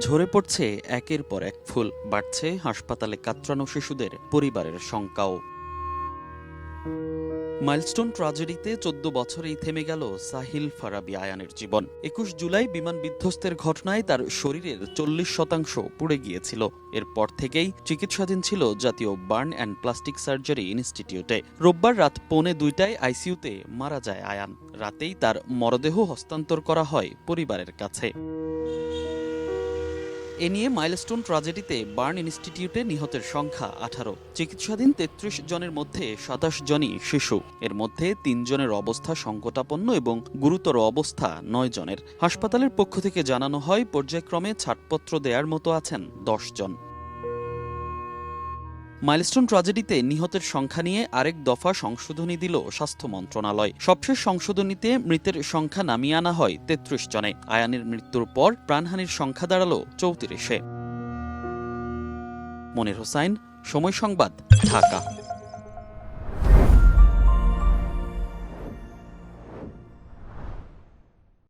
ঝরে পড়ছে একের পর এক ফুল বাড়ছে হাসপাতালে কাতরানো শিশুদের পরিবারের শঙ্কাও। মাইলস্টোন ট্রাজেডিতে চোদ্দ বছরেই থেমে গেল সাহিল ফারাবি আয়ানের জীবন। একুশ জুলাই বিমান বিধ্বস্তের ঘটনায় তার শরীরের চল্লিশ শতাংশ পুড়ে গিয়েছিল। এরপর থেকেই চিকিৎসাধীন ছিল জাতীয় বার্ন অ্যান্ড প্লাস্টিক সার্জারি ইনস্টিটিউটে। রোববার রাত পৌনে দুইটায় আইসিইউতে মারা যায় আয়ান। রাতেই তার মরদেহ হস্তান্তর করা হয় পরিবারের কাছে। এ নিয়ে মাইলস্টোন ট্রাজেডিতে বার্ন ইনস্টিটিউটে নিহতের সংখ্যা আঠারো। চিকিৎসাধীন তেত্রিশ জনের মধ্যে সাতাশ জনই শিশু। এর মধ্যে তিনজনের অবস্থা সংকটাপন্ন এবং গুরুতর অবস্থা নয় জনের। হাসপাতালের পক্ষ থেকে জানানো হয়, পর্যায়ক্রমে ছাড়পত্র দেয়ার মতো আছেন দশ জন। মাইলস্টোন ট্রাজেডিতে নিহতের সংখ্যা নিয়ে আরেক দফা সংশোধনী দিল স্বাস্থ্য মন্ত্রণালয়। সবশেষ সংশোধনীতে মৃতের সংখ্যা নামিয়ে আনা হয় তেত্রিশ জনে। আয়ানের মৃত্যুর পর প্রাণহানির সংখ্যা দাঁড়াল চৌত্রিশে। মনির হোসাইন সময় সংবাদ, ঢাকা।